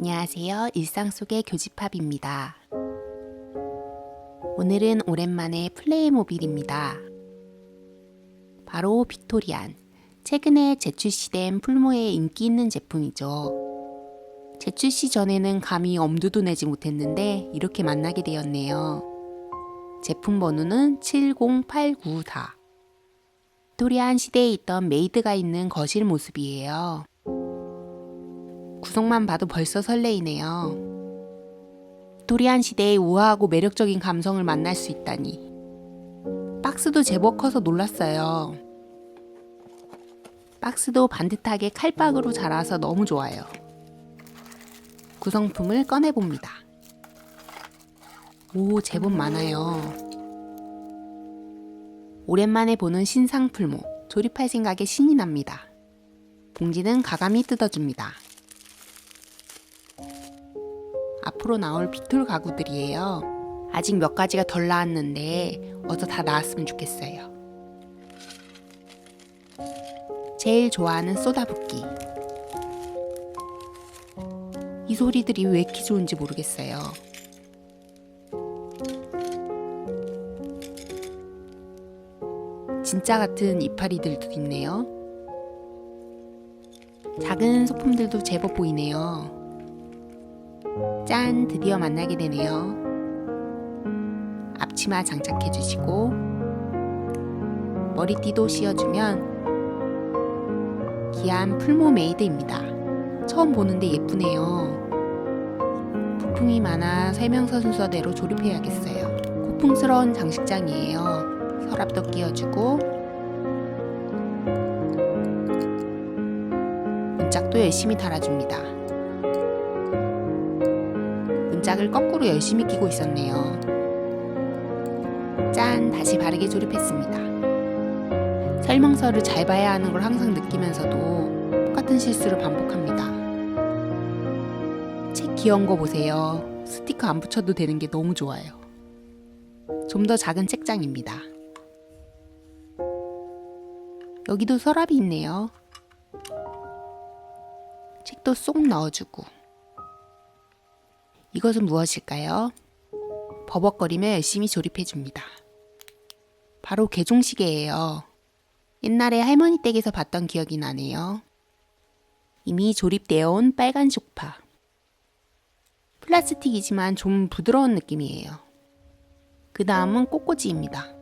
안녕하세요. 일상 속의 교집합입니다. 오늘은 오랜만에 플레이모빌입니다. 바로 빅토리안. 최근에 재출시된 풀모의 인기 있는 제품이죠. 재출시 전에는 감히 엄두도 내지 못했는데 이렇게 만나게 되었네요. 제품 번호는 70894. 빅토리안 시대에 있던 메이드가 있는 거실 모습이에요. 구성만 봐도 벌써 설레이네요. 빅토리안 시대의 우아하고 매력적인 감성을 만날 수 있다니. 박스도 제법 커서 놀랐어요. 박스도 반듯하게 칼박으로 자라서 너무 좋아요. 구성품을 꺼내봅니다. 오, 제법 많아요. 오랜만에 보는 신상 풀모. 조립할 생각에 신이 납니다. 봉지는 가감히 뜯어줍니다. 앞으로 나올 빅톨 가구들이에요. 아직 몇 가지가 덜 나왔는데 어서 다 나왔으면 좋겠어요. 제일 좋아하는 쏟아붓기. 이 소리들이 왜 이렇게 좋은지 모르겠어요. 진짜 같은 이파리들도 있네요. 작은 소품들도 제법 보이네요. 짠! 드디어 만나게 되네요. 앞치마 장착해 주시고 머리띠도 씌워주면 귀한 풀모 메이드입니다. 처음 보는데 예쁘네요. 부품이 많아 설명서 순서대로 조립해야겠어요. 고풍스러운 장식장이에요. 서랍도 끼워주고 문짝도 열심히 달아줍니다. 문짝을 거꾸로 열심히 끼고 있었네요. 짠! 다시 바르게 조립했습니다. 설명서를 잘 봐야 하는 걸 항상 느끼면서도 똑같은 실수를 반복합니다. 책 귀여운 거 보세요. 스티커 안 붙여도 되는 게 너무 좋아요. 좀 더 작은 책장입니다. 여기도 서랍이 있네요. 책도 쏙 넣어주고. 이것은 무엇일까요? 버벅거리며 열심히 조립해 줍니다. 바로 개종시계예요. 옛날에 할머니 댁에서 봤던 기억이 나네요. 이미 조립되어 온 빨간 소파. 플라스틱이지만 좀 부드러운 느낌이에요. 그 다음은 꽃꽂이입니다.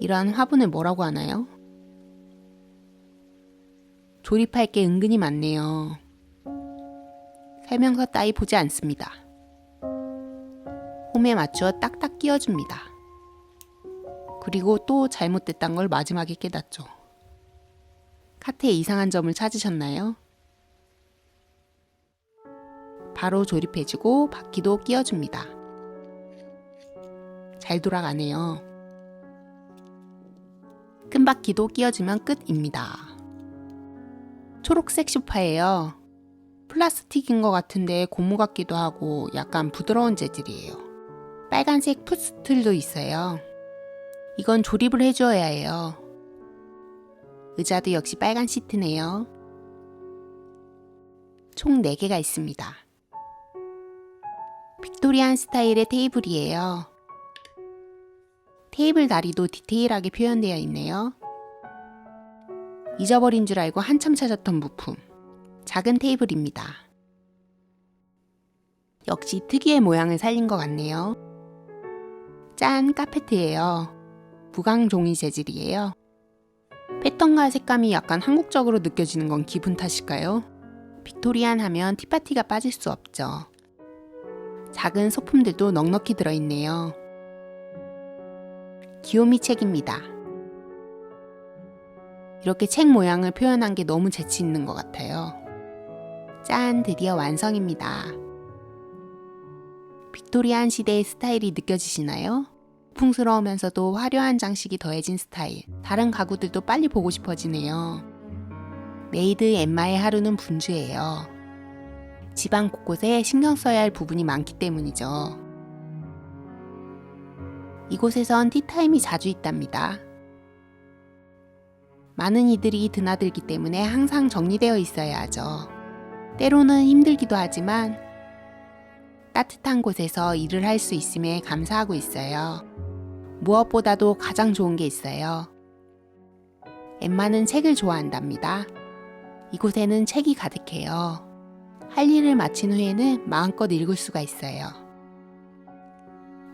이러한 화분을 뭐라고 하나요? 조립할 게 은근히 많네요. 설명서 따위 보지 않습니다. 홈에 맞추어 딱딱 끼워줍니다. 그리고 또 잘못됐단 걸 마지막에 깨닫죠. 카트에 이상한 점을 찾으셨나요? 바로 조립해주고 바퀴도 끼워줍니다. 잘 돌아가네요. 큰 바퀴도 끼워주면 끝입니다. 초록색 소파예요. 플라스틱인 것 같은데 고무 같기도 하고 약간 부드러운 재질이에요. 빨간색 풋스틀도 있어요. 이건 조립을 해줘야 해요. 의자도 역시 빨간 시트네요. 총 4개가 있습니다. 빅토리안 스타일의 테이블이에요. 테이블 다리도 디테일하게 표현되어 있네요. 잊어버린 줄 알고 한참 찾았던 부품. 작은 테이블입니다. 역시 특유의 모양을 살린 것 같네요. 짠, 카페트예요. 무광 종이 재질이에요. 패턴과 색감이 약간 한국적으로 느껴지는 건 기분 탓일까요? 빅토리안 하면 티파티가 빠질 수 없죠. 작은 소품들도 넉넉히 들어있네요. 귀요미 책입니다. 이렇게 책 모양을 표현한 게 너무 재치 있는 것 같아요. 짠, 드디어 완성입니다. 빅토리안 시대의 스타일이 느껴지시나요? 풍스러우면서도 화려한 장식이 더해진 스타일. 다른 가구들도 빨리 보고 싶어지네요. 메이드 엠마의 하루는 분주해요. 집안 곳곳에 신경 써야 할 부분이 많기 때문이죠. 이곳에선 티타임이 자주 있답니다. 많은 이들이 드나들기 때문에 항상 정리되어 있어야 하죠. 때로는 힘들기도 하지만 따뜻한 곳에서 일을 할 수 있음에 감사하고 있어요. 무엇보다도 가장 좋은 게 있어요. 엠마는 책을 좋아한답니다. 이곳에는 책이 가득해요. 할 일을 마친 후에는 마음껏 읽을 수가 있어요.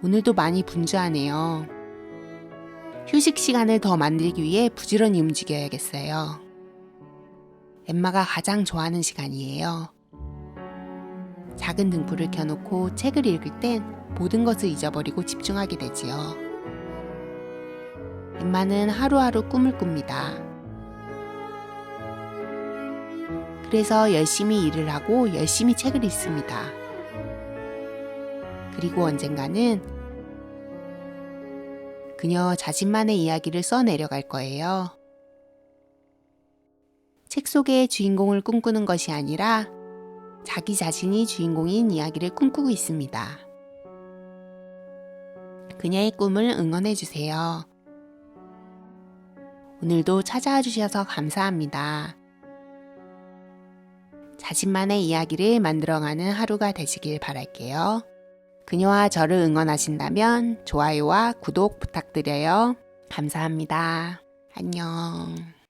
오늘도 많이 분주하네요. 휴식 시간을 더 만들기 위해 부지런히 움직여야겠어요. 엠마가 가장 좋아하는 시간이에요. 작은 등불을 켜놓고 책을 읽을 땐 모든 것을 잊어버리고 집중하게 되지요. 엠마는 하루하루 꿈을 꿉니다. 그래서 열심히 일을 하고 열심히 책을 읽습니다. 그리고 언젠가는 그녀 자신만의 이야기를 써내려갈 거예요. 책 속의 주인공을 꿈꾸는 것이 아니라 자기 자신이 주인공인 이야기를 꿈꾸고 있습니다. 그녀의 꿈을 응원해 주세요. 오늘도 찾아와 주셔서 감사합니다. 자신만의 이야기를 만들어가는 하루가 되시길 바랄게요. 그녀와 저를 응원하신다면 좋아요와 구독 부탁드려요. 감사합니다. 안녕.